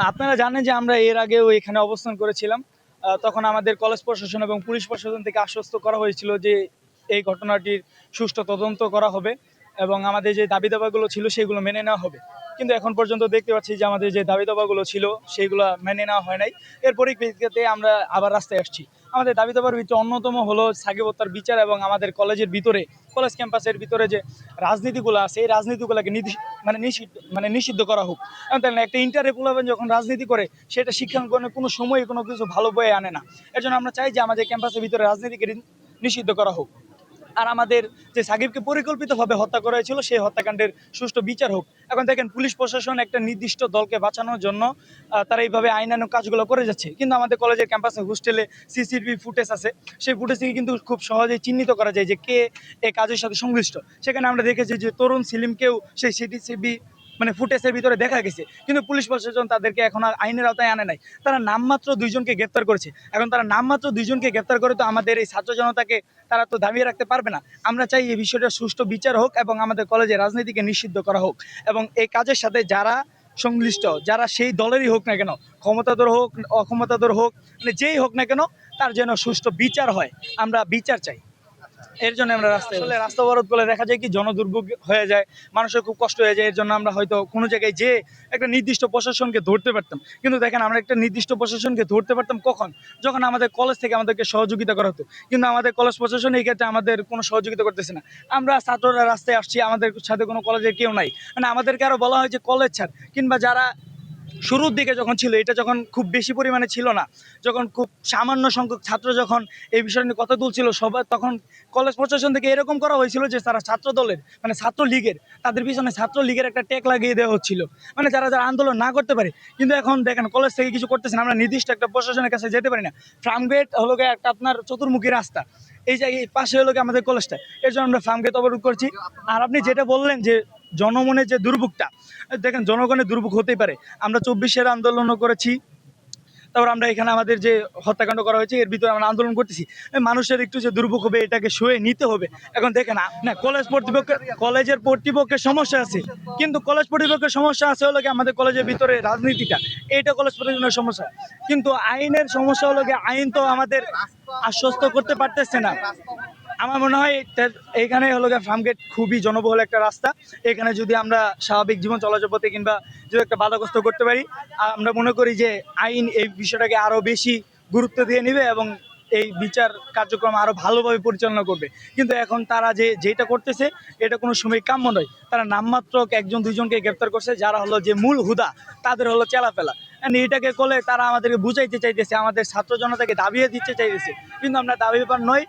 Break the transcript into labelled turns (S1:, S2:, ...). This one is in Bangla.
S1: আপনারা জানেন যে আমরা এর আগেও এখানে অবস্থান করেছিলাম। তখন আমাদের কলেজ প্রশাসন এবং পুলিশ প্রশাসন থেকে আশ্বস্ত করা হয়েছিল যে এই ঘটনাটির সুষ্ঠু তদন্ত করা হবে। এবং আমাদের যে দাবি দাবাগুলো ছিল সেগুলো মেনে নেওয়া হবে। কিন্তু এখন পর্যন্ত দেখতে পাচ্ছি যে আমাদের যে দাবি দাবাগুলো ছিল সেগুলো মেনে নেওয়া হয় নাই। এর পরিপ্রেক্ষিতে আমরা আবার রাস্তায় আসছি। আমাদের দাবি দাবার ভিতরে অন্যতম হলো সাকিব হত্যার বিচার এবং আমাদের কলেজের ভিতরে, কলেজ ক্যাম্পাসের ভিতরে যে রাজনীতিগুলো আছে, এই রাজনীতিগুলোকে মানে নিষিদ্ধ মানে নিষিদ্ধ করা হোক। তাই একটা ইন্টারে পোলাবেন যখন রাজনীতি করে, সেটা শিক্ষাঙ্গনে কোনো সময় কোনো কিছু ভালো বয়ে আনে না। এর জন্য আমরা চাই যে আমাদের ক্যাম্পাসের ভিতরে রাজনীতিকে নিষিদ্ধ করা হোক। আর আমাদের যে সাকিবকে পরিকল্পিতভাবে হত্যা করা হয়েছিল, সেই হত্যাকাণ্ডের সুষ্ঠু বিচার হোক। এখন দেখেন, পুলিশ প্রশাসন একটা নির্দিষ্ট দলকে বাঁচানোর জন্য তারা এইভাবে আইনানো কাজগুলো করে যাচ্ছে। কিন্তু আমাদের কলেজের ক্যাম্পাসে হোস্টেলে সিসিটিভি ফুটেজ আছে। সেই ফুটেজ থেকে কিন্তু খুব সহজে চিহ্নিত করা যায় যে কে এ কাজের সাথে সংশ্লিষ্ট। সেখানে আমরা দেখেছি যে তরুণ সিলিমকেও সেই সিটিসিবি মানে ফুটেজের ভিতরে দেখা গেছে। কিন্তু পুলিশ প্রশাসন তাদেরকে এখন আর আইনের আওতায় আনে নাই। তারা নামমাত্র দুইজনকে গ্রেপ্তার করেছে। এখন তারা নামমাত্র দুইজনকে গ্রেপ্তার করে তো আমাদের এই ছাত্র জনতাকে তারা তো দাবিয়ে রাখতে পারবে না। আমরা চাই এই বিষয়টা সুষ্ঠু বিচার হোক এবং আমাদের কলেজে রাজনীতিকে নিষিদ্ধ করা হোক। এবং এই কাজের সাথে যারা সংশ্লিষ্ট, যারা সেই দলেরই হোক না কেন, ক্ষমতাধর হোক, অক্ষমতাধর হোক মানে যেই হোক না কেন, তার যেন সুষ্ঠু বিচার হয়। আমরা বিচার চাই। এর জন্য আমরা রাস্তায় আসলে রাস্তা অবরোধ করলে দেখা যায় কি জনদুর্ভোগ হয়ে যায় মানুষের খুব কষ্ট হয়ে যায় এর জন্য আমরা হয়তো কোনো জায়গায় যে একটা নির্দিষ্ট প্রশাসনকে ধরতে পারতাম। কিন্তু দেখেন আমরা একটা নির্দিষ্ট প্রশাসনকে ধরতে পারতাম কখন? যখন আমাদের কলেজ থেকে আমাদেরকে সহযোগিতা করা হতো। কিন্তু আমাদের কলেজ প্রশাসন এই ক্ষেত্রে আমাদের কোনো সহযোগিতা করতেছে না। আমরা ছাত্ররা রাস্তায় আসছি আমাদের সাথে কোনো কলেজের কেউ নাই। মানে আমাদেরকে আরও বলা হয় যে কলেজ ছাড়। কিংবা যারা শুরুর দিকে যখন ছিল, এটা যখন খুব বেশি পরিমাণে ছিল না, যখন খুব সামান্য সংখ্যক ছাত্র যখন এই বিষয় নিয়ে কথা তুলছিল সবাই তখন কলেজ প্রশাসন থেকে এরকম করা হয়েছিল যে তারা ছাত্র দলের মানে ছাত্র লীগের তাদের পিছনে ছাত্র লীগের একটা টেক লাগিয়ে দেওয়া হচ্ছিল। মানে যারা যারা আন্দোলন না করতে পারে, কিন্তু এখন দেখেন কলেজ থেকে কিছু করতেছে না, আমরা নির্দিষ্ট একটা প্রশাসনের কাছে যেতে পারি না। ফার্মগেট হলো গিয়ে একটা আপনার চতুর্মুখী রাস্তা। এই জায়গায় পাশে হলো গিয়ে আমাদের কলেজটা এর জন্য আমরা ফার্মগেট অবরোধ করছি। আর আপনি যেটা বললেন যে জনমনের যে দুর্ভোগটা, দেখেন জনগণের দুর্ভোগ হতেই পারে। আমরা চব্বিশের আন্দোলনও করেছি, তারপর আমরা এখানে আমাদের যে হত্যাকাণ্ড করা হয়েছে, এর ভিতরে আমরা আন্দোলন করতেছি। মানুষের একটু যে দুর্ভোগ হবে, এটাকে সয়ে নিতে হবে। এখন দেখেন না, কলেজ কর্তৃপক্ষের কলেজের কর্তৃপক্ষের সমস্যা আছে। কিন্তু কলেজ কর্তৃপক্ষের সমস্যা আছে হলো কি আমাদের কলেজের ভিতরে রাজনীতিটা। এইটা কলেজ প্রশাসনের সমস্যা। কিন্তু আইনের সমস্যা হলো কি আইন তো আমাদের আশ্বস্ত করতে পারতেছে না। আমার মনে হয় এইখানে হলো গিয়ে ফার্মগেট খুবই জনবহুল একটা রাস্তা। এখানে যদি আমরা স্বাভাবিক জীবন চলাচল পথে কিংবা যদি একটা বাধাগ্রস্ত করতে পারি, আমরা মনে করি যে আইন এই বিষয়টাকে আরও বেশি গুরুত্ব দিয়ে নেবে এবং এই বিচার কার্যক্রম আরও ভালোভাবে পরিচালনা করবে। কিন্তু এখন তারা যে, যেটা করতেছে, এটা কোনো সময় কাম্য নয়। তারা নামমাত্র একজন, দুইজনকে গ্রেপ্তার করছে, যারা হলো যে মূল হুদা, তাদের হলো And এটাকে করলে তারা আমাদেরকে বুঝাইতে চাইতেছে, আমাদের ছাত্র জনতাকে দাবিয়ে দিতে চাইতেছে। কিন্তু আমরা দাবি ব্যাপার নয়